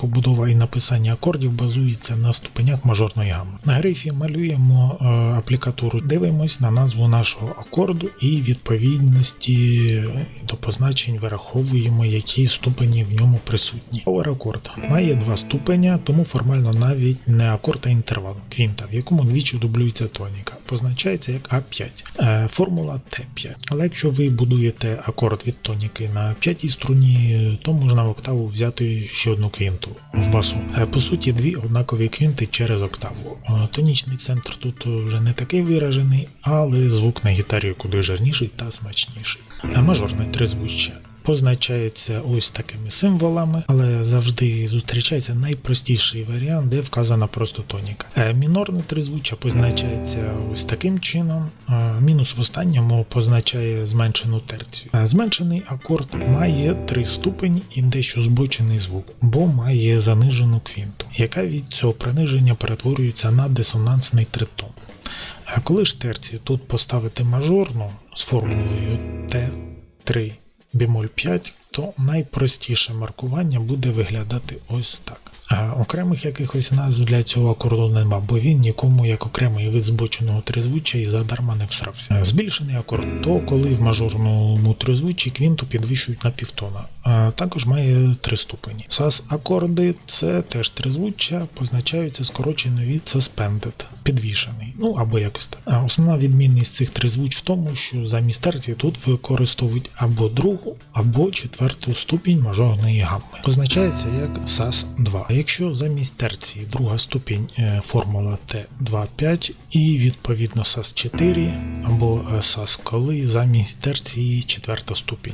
Побудова і написання акордів базується на ступенях мажорної гами. На грифі малюємо е, аплікатуру, дивимось на назву нашого акорду і відповідності до позначень вираховуємо, які ступені в ньому присутні. Power акорд має два ступеня, тому формально навіть не акорд, а інтервал квінта, в якому двічі дублюється тоніка. Позначається як А5. Е, формула Т5. Але якщо ви будуєте акорд від тоніки на п'ятій струні, то можна в октаву взяти ще одну квінту в басу. Е, По суті, дві однакові квінти через октаву. Е, Тонічний центр тут вже не такий виражений, але звук на гітарі куди жирніший та смачніший. Е, Мажорне тризвуччя. Позначається ось такими символами, але завжди зустрічається найпростіший варіант, де вказана просто тоніка. Е, Мінорне тризвуччя позначається ось таким чином. Е, Мінус в останньому позначає зменшену терцію. Е, Зменшений акорд має три ступені і дещо збочений звук, бо має занижену квінту, яка від цього приниження перетворюється на дисонансний тритон. Коли ж терцію тут поставити мажорну з формулою Т3 бемоль 5, то найпростіше маркування буде виглядати ось так. А окремих якихось назв для цього акорду нема, бо він нікому як окремий вид збоченого тризвуччя і задарма не всрався. Збільшений акорд то коли в мажорному тризвуччі квінту підвищують на півтона. А також має три ступені. сас акорди це теж тризвуччя, позначаються скорочено від suspended, підвішений. Ну або якось так. А основна відмінність цих тризвуч в тому, що замість терції тут використовують або другу, або четверту ступінь мажорної гамми. Позначається як SAS 2. А якщо замість терції друга ступінь е, формула Т25 і відповідно SAS 4 або е, SAS коли замість терції четверта ступінь.